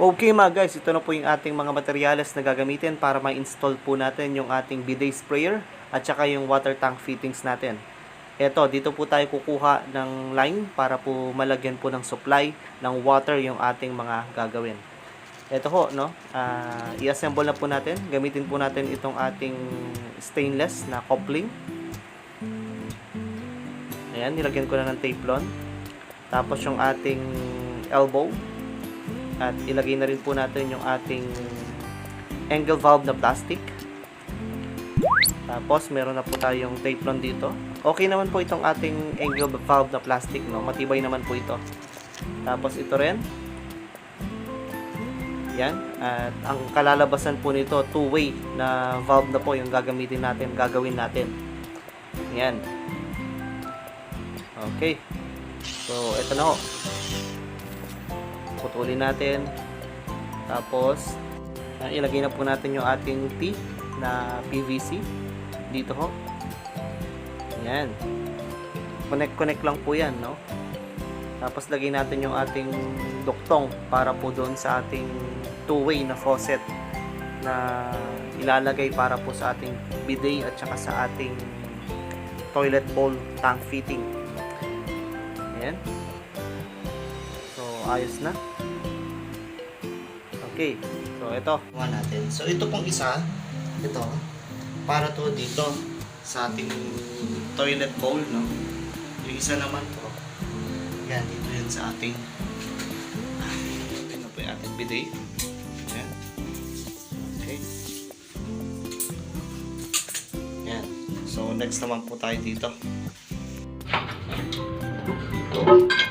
Okay mga guys, ito na po yung ating mga materyales na gagamitin para ma-install po natin yung ating bidet sprayer at saka yung water tank fittings natin. Ito, dito po tayo kukuha ng line para po malagyan po ng supply ng water yung ating mga gagawin. Ito ho, no? ah, i-assemble na po natin. Gamitin po natin itong ating stainless na coupling. Ayan, nilagyan ko na ng tape Tapos yung ating elbow. At ilagay na rin po natin yung ating angle valve na plastic. Tapos meron na po tayong tape dito. Okay naman po itong ating angle valve na plastic, no? Matibay naman po ito. Tapos ito rin. Yan. At ang kalalabasan po nito, two-way na valve na po yung gagamitin natin, gagawin natin. Yan. Okay. So, ito na ho. Putulin natin. Tapos, ah, ilagay na po natin yung ating T na PVC. Dito ho. Yan. Connect-connect lang po yan, no? Tapos, lagay natin yung ating duktong para po doon sa ating two-way na faucet na ilalagay para po sa ating bidet at saka sa ating toilet bowl tank fitting. Ayan. So, ayos na. Okay. So, ito. Kuha natin. So, ito pong isa. Ito. Para to dito sa ating toilet bowl, no? Yung isa naman po. Yan, dito yun sa ating ito po yung ating bidet. Yan. Okay. Yan. So, next naman po tayo dito. Ayan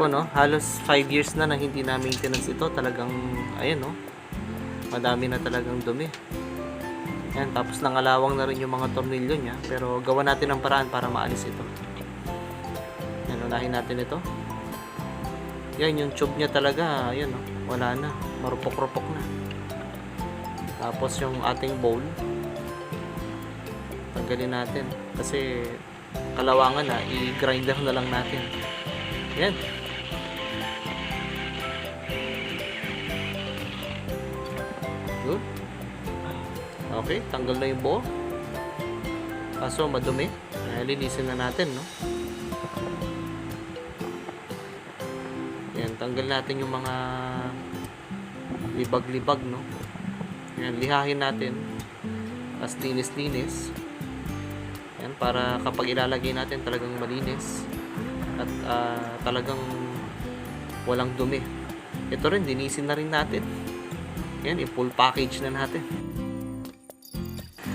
po, no? Halos 5 years na na hindi na maintenance ito. Talagang, ayan, no? Madami na talagang dumi. Ayan, tapos nangalawang na rin yung mga tornilyo niya. Pero gawa natin ang paraan para maalis ito. Ayan, unahin natin ito. Yan, yung tube niya talaga, ayan, no? Wala na. Marupok-rupok na. Tapos yung ating bowl. Tanggalin natin. Kasi kalawangan na, i-grinder na lang natin. Yan. Good. Okay, tanggal na yung buo. Kaso madumi. Linisin na natin, no? Yan, tanggal natin yung mga libag-libag, no? Yan, lihahin natin. Tapos linis-linis. Yan, para kapag ilalagay natin talagang malinis at ah, talagang walang dumi. Ito rin, dinisin na rin natin. Yan, i-full package na natin.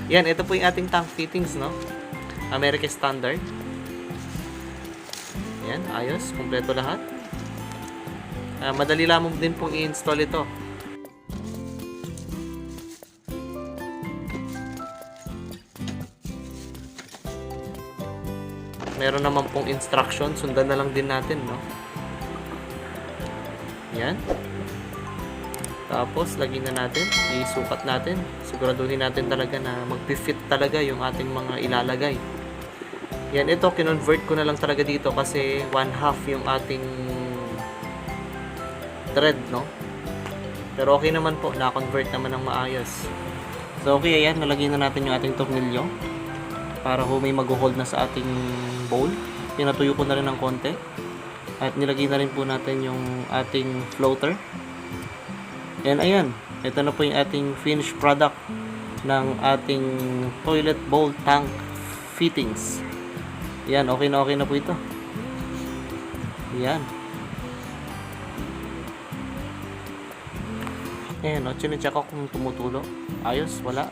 Yan, ito po yung ating tank fittings, no? American Standard. Yan, ayos. Kompleto lahat. Ah, madali lamang din pong i-install ito. Meron naman pong instruction. Sundan na lang din natin, no? Yan. Tapos, lagyan na natin. Isukat natin. Siguraduhin natin talaga na mag-fit talaga yung ating mga ilalagay. Yan, ito, kinonvert ko na lang talaga dito kasi one half yung ating thread, no? Pero okay naman po, na-convert naman ng maayos. So, okay, ayan, nalagyan na natin yung ating tornilyo para ho may mag-hold na sa ating bowl. Pinatuyo ko na rin ng konti. At nilagay na rin po natin yung ating floater. And ayan, ito na po yung ating finished product ng ating toilet bowl tank fittings. Yan, okay na okay na po ito. Yan. Ayan, no, chinecheck ko kung tumutulo. Ayos, wala.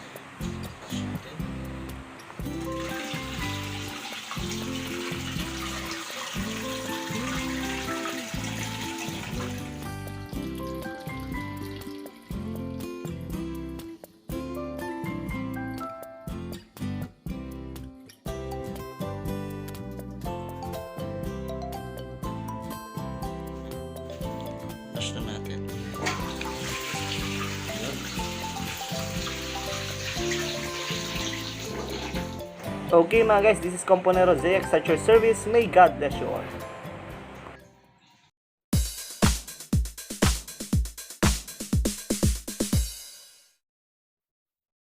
Okay mga guys, this is Componero ZX at your service. May God bless you all.